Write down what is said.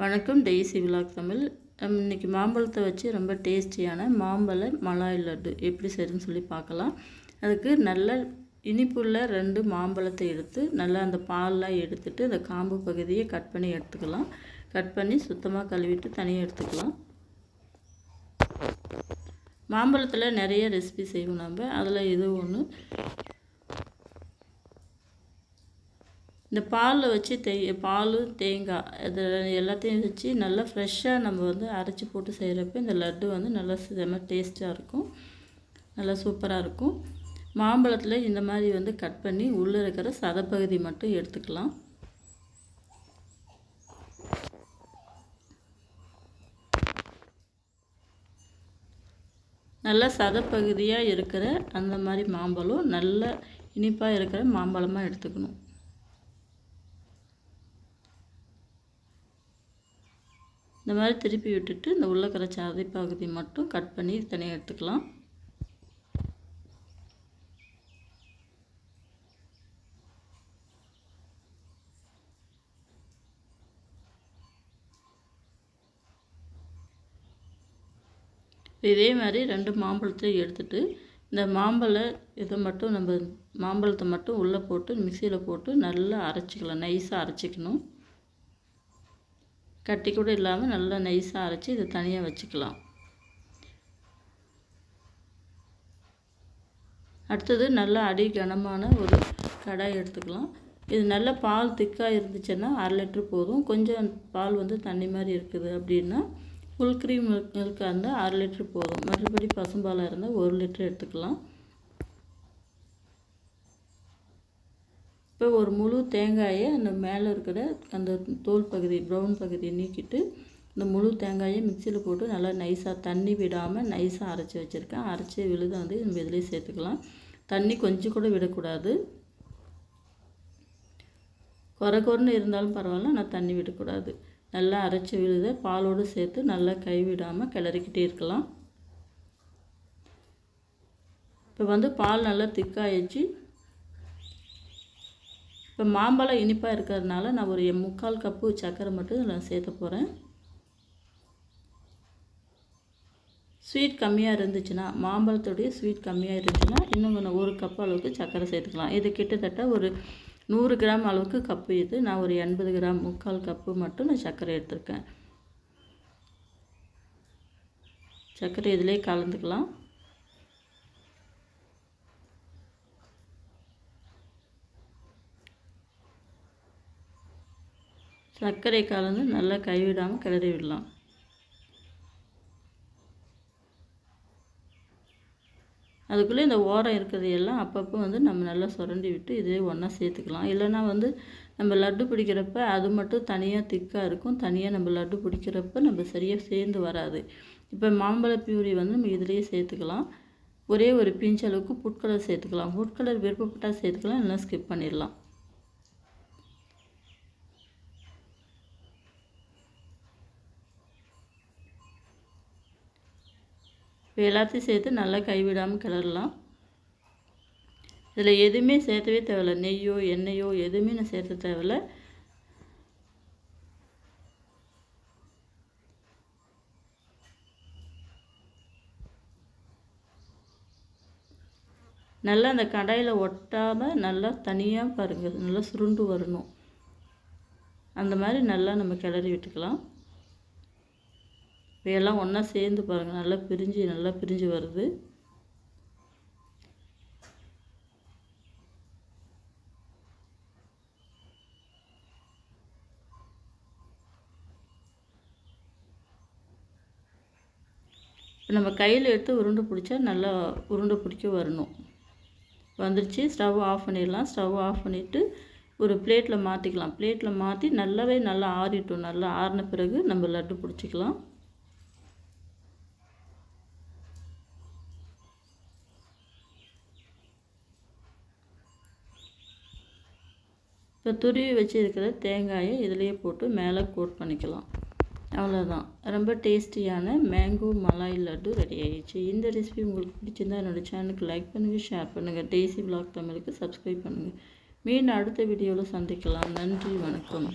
வணக்கம் daisy vlog Tamil. இன்றைக்கி மாம்பழத்தை வச்சு ரொம்ப டேஸ்டியான மாம்பழ மலாய் லட்டு எப்படி சரின்னு சொல்லி பார்க்கலாம். அதுக்கு நல்ல இனிப்புள்ள ரெண்டு மாம்பழத்தை எடுத்து நல்லா அந்த பால்லாம் எடுத்துட்டு அந்த காம்பு பகுதியை கட் பண்ணி எடுத்துக்கலாம். கட் பண்ணி சுத்தமாக கழுவிட்டு தனியாக எடுத்துக்கலாம். மாம்பழத்தில் நிறைய ரெசிபி செய்வோம் நம்ம. அதில் இது ஒன்று இந்த பாலில் வச்சு தே பால் தேங்காய் இது எல்லாத்தையும் வச்சு நல்லா ஃப்ரெஷ்ஷாக நம்ம வந்து அரைச்சி போட்டு செய்கிறப்ப இந்த லட்டு வந்து நல்லா செம்ம டேஸ்ட்டாக இருக்கும். நல்லா சூப்பராக இருக்கும். மாம்பழத்தில் இந்த மாதிரி வந்து கட் பண்ணி உள்ளே இருக்கிற சதப்பகுதி மட்டும் எடுத்துக்கலாம். நல்லா சதப்பகுதியாக இருக்கிற அந்த மாதிரி மாம்பழம் நல்ல இனிப்பாக இருக்கிற மாம்பழமாக எடுத்துக்கணும். இந்த மாதிரி திருப்பி விட்டுட்டு இந்த உள்ளக்கிற சாதை பகுதி மட்டும் கட் பண்ணி தனியாக எடுத்துக்கலாம். இதே மாதிரி ரெண்டு மாம்பழத்தையும் எடுத்துட்டு இந்த மாம்பழ இதை மட்டும் நம்ம மாம்பழத்தை மட்டும் உள்ளே போட்டு மிக்சியில் போட்டு நல்லா அரைச்சிக்கலாம் நைஸாக அரைச்சிக்கணும். கட்டி கூட இல்லாமல் நல்லா நைஸாக அரைச்சி இதை தனியாக வச்சுக்கலாம். அடுத்தது நல்லா அடி கனமான ஒரு கடாய் எடுத்துக்கலாம். இது நல்ல பால் திக்காக இருந்துச்சுன்னா அரை லிட்ரு போதும். கொஞ்சம் பால் வந்து தண்ணி மாதிரி இருக்குது அப்படின்னா ஃபுல் க்ரீம் மில்க் மில்காக இருந்தால் அரை லிட்ரு போதும். மற்றபடி பசும்பாலாக இருந்தால் ஒரு லிட்ரு எடுத்துக்கலாம். இப்போ ஒரு முழு தேங்காயை அந்த மேலே இருக்கிற அந்த தோல் பகுதி ப்ரௌன் பகுதியை நீக்கிட்டு இந்த முழு தேங்காயை மிக்சியில் போட்டு நல்லா நைஸாக தண்ணி விடாமல் நைஸாக அரைச்சி வச்சுருக்கேன். அரைச்சி விழுத வந்து நம்ம இதிலே சேர்த்துக்கலாம். தண்ணி கொஞ்சம் கூட விடக்கூடாது. குறை குறைன்னு இருந்தாலும் பரவாயில்ல நான் தண்ணி விடக்கூடாது. நல்லா அரைச்சி விழுத பாலோடு சேர்த்து நல்லா கைவிடாமல் கிளறிக்கிட்டே இருக்கலாம். இப்போ வந்து பால் நல்லா திக்காயிடுச்சு இப்போ மாம்பழம் இனிப்பாக இருக்கிறதுனால நான் ஒரு முக்கால் கப்பு சர்க்கரை மட்டும் நான் சேர்த்த போகிறேன் ஸ்வீட் கம்மியாக இருந்துச்சுன்னா மாம்பழத்துடைய ஸ்வீட் கம்மியாக இருந்துச்சுன்னா இன்னும் கொஞ்சம் ஒரு கப் அளவுக்கு சர்க்கரை சேர்த்துக்கலாம். இது கிட்டத்தட்ட ஒரு நூறு கிராம் அளவுக்கு கப்பு இது. நான் ஒரு எண்பது கிராம் முக்கால் கப்பு மட்டும் நான் சர்க்கரை எடுத்திருக்கேன். சர்க்கரை இதிலே கலந்துக்கலாம். சர்க்கரை கலந்து நல்லா கைவிடாமல் கிளறி விடலாம். அதுக்குள்ளே இந்த ஓரம் இருக்கிறது எல்லாம் அப்பப்போ வந்து நம்ம நல்லா சுரண்டி விட்டு இதே ஒன்றா சேர்த்துக்கலாம். இல்லைன்னா வந்து நம்ம லட்டு பிடிக்கிறப்ப அது மட்டும் தனியாக திக்காக இருக்கும். தனியாக நம்ம லட்டு பிடிக்கிறப்ப நம்ம சரியாக சேர்ந்து வராது. இப்போ மாம்பழ பியூரி வந்து நம்ம இதிலேயே சேர்த்துக்கலாம். ஒரே ஒரு பிஞ்ச் அளவுக்கு புட்கலர் சேர்த்துக்கலாம். புட்கலர் விருப்பப்பட்டால் சேர்த்துக்கலாம். இல்லைனா ஸ்கிப் பண்ணிடலாம். இப்போ எல்லாத்தையும் சேர்த்து நல்லா கைவிடாமல் கிளறலாம். இதில் எதுவுமே சேர்த்தவே தேவையில்ல. நெய்யோ எண்ணெயோ எதுவுமே நான் சேர்த்த தேவையில்ல. நல்லா அந்த கடாயில் ஒட்டாமல் நல்லா தனியாக பாருங்கள் நல்லா சுருண்டு வரணும். அந்த மாதிரி நல்லா நம்ம கிளறி விட்டுக்கலாம். இவையெல்லாம் ஒன்றா சேர்ந்து பாருங்கள் நல்லா பிரிஞ்சு நல்லா பிரிஞ்சு வருது. இப்போ நம்ம கையில் எடுத்து உருண்டை பிடிச்சா நல்லா உருண்டை பிடிக்க வரணும். வந்துருச்சு. ஸ்டவ் ஆஃப் பண்ணிடலாம். ஸ்டவ் ஆஃப் பண்ணிவிட்டு ஒரு பிளேட்டில் மாற்றிக்கலாம் பிளேட்டில் மாற்றி நல்லாவே நல்லா ஆறிட்டோம். நல்லா ஆறின பிறகு நம்ம லட்டு பிடிச்சிக்கலாம். இப்போ துருவி வச்சுருக்கிற தேங்காயை இதிலேயே போட்டு மேலே கோட் பண்ணிக்கலாம். அவ்வளோதான் ரொம்ப டேஸ்டியான மேங்கோ மலாய் லட்டு ரெடி ஆகிடுச்சு இந்த ரெசிபி உங்களுக்கு பிடிச்சிருந்தா என்னோடய சேனலுக்கு லைக் பண்ணுங்கள் ஷேர் பண்ணுங்கள் டேசி பிளாக் தமிழுக்கு சப்ஸ்கிரைப் பண்ணுங்கள் மீண்டும் அடுத்த வீடியோவில் சந்திக்கலாம். நன்றி வணக்கம்.